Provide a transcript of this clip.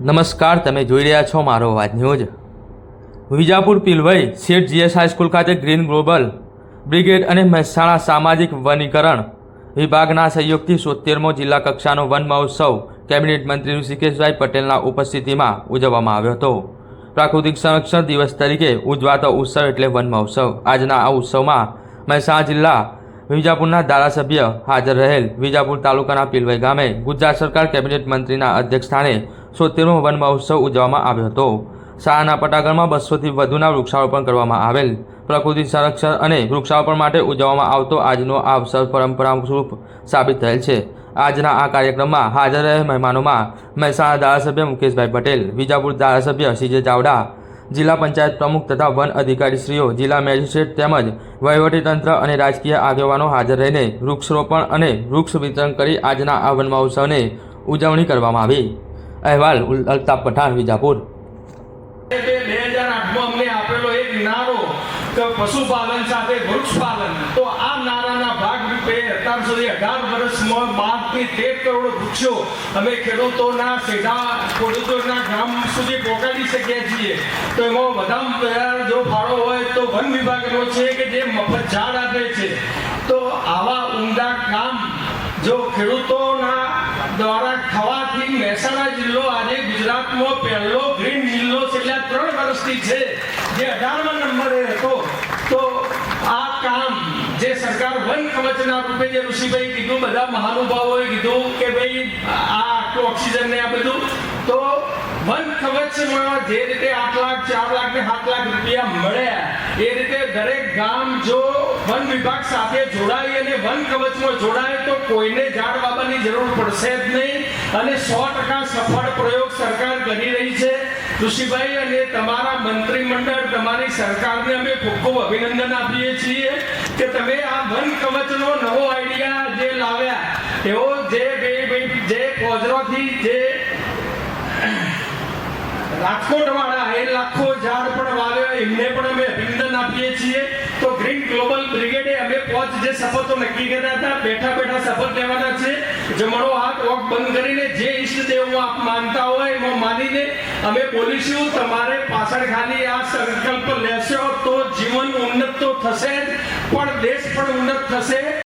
નમસ્કાર, તમે જોઈ રહ્યા છો મારો અવાજ news. Vijapur Pilvai Sheth GS high school ખાતે ગ્રીન ગ્લોબલ બ્રિગેડ અને મહેસાણા સામાજિક વનીકરણ વિભાગના સહયોગથી સોતેરમો જિલ્લા કક્ષાનો વન મહોત્સવ કેબિનેટ મંત્રી ઋષિકેશભાઈ પટેલના ઉપસ્થિતિમાં ઉજવવામાં આવ્યો હતો. પ્રાકૃતિક સંરક્ષણ દિવસ તરીકે ઉજવાતો ઉત્સવ એટલે વન મહોત્સવ. આજના આ ઉત્સવમાં મહેસાણા જિલ્લા વિજાપુરના ધારાસભ્ય હાજર રહેલ વિજાપુર તાલુકાના પિલવઈ ગામે ગુજરાત સરકાર કેબિનેટ મંત્રીના અધ્યક્ષસ્થાને સોતેરમો વન મહોત્સવ ઉજવવામાં આવ્યો હતો. શાળાના પટાગરમાં બસોથી વધુના વૃક્ષારોપણ કરવામાં આવેલ. પ્રકૃતિ સંરક્ષણ અને વૃક્ષારોપણ માટે ઉજવવામાં આવતો આજનો આ અવસર પરંપરા સ્વરૂપ સાબિત થયેલ છે. આજના આ કાર્યક્રમમાં હાજર રહેલ મહેમાનોમાં મહેસાણા ધારાસભ્ય મુકેશભાઈ પટેલ, વિજાપુર ધારાસભ્ય સીજે ચાવડા, જિલ્લા પંચાયત પ્રમુખ તથા વન અધિકારીશ્રીઓ, જિલ્લા મેજિસ્ટ્રેટ તેમજ વહીવટીતંત્ર અને રાજકીય આગેવાનો હાજર રહીને વૃક્ષરોપણ અને વૃક્ષ વિતરણ કરી આજના આ વન મહોત્સવને ઉજવણી કરવામાં આવી. અહેવાલ અલ્તાફ પઠાણ, વિજાપુર. પશુપાલન સાથે વૃક્ષપાલન. તો આ નારાના ભાગરૂપે અત્યાર સુધી અઢાર વર્ષમાં બારથી તેર કરોડ વૃક્ષો અમે ખેડૂતોના સીધા ખેડૂતોના ગામ સુધી પહોંચાડી શકીએ છીએ. તો એમાં વધારે તૈયાર જો ફાળો હોય તો વન વિભાગનો છે કે જે મફત ઝાડ આપે છે. તો આવા ઉમદા કામ જો ખેડૂતોના દ્વારા મહેસાણા જિલ્લો આજે ગુજરાતનો પહેલો ગ્રીન જિલ્લો છેલ્લા ત્રણ વર્ષથી છે. જે અઢારમા નંબરે હતો. તો આ કામ જે સરકાર વન કવચના રૂપે જે ઋષિભાઈ કીધું, બધા મહાનુભાવોએ કીધું કે ભાઈ આ આટલું ઓક્સિજન ને આ બધું. તો વન કવચમાં જે રીતે આઠ લાખ, ચાર લાખ ને સાત લાખ રૂપિયા મળ્યા એ રીતે દરેક ગામ જો વન વિભાગ સાથે જોડાય અને વન કવચમાં જોડાય કોઈને ઝાડ વાવવાની જરૂર પડશે જ નહીં અને સો ટકા સફળ પ્રયોગ સરકાર કરી રહી છે. ઋષિભાઈ અને તમારા મંત્રીમંડળ, તમારી સરકારને અમે ખૂબ ખૂબ અભિનંદન આપીએ છીએ કે તમે આ વન કવચનો નવો આઈડિયા જે લાવ્યા એવો જે બે જે કોજરોથી જે રાજકોટ વાળા એ લાખો ઝાડ પણ વાવ્યા, એમને પણ અમે અભિનંદન આપીએ છીએ. બ્રિગેડે અમે પાંચ જે શપથો નક્કી કર્યા હતા, બેઠા બેઠા શપથ લેવાના છે. જમણો હાથ ઓક બંધ કરીને જે ઈષ્ટદેવમાં આપ માનતા હોય એમાં માનીને અમે બોલીશું, તમારે પાછળ ખાલી આ સંકલ્પ લેશો તો જીવન ઉન્નત તો થશે જ, પણ દેશ પણ ઉન્નત થશે.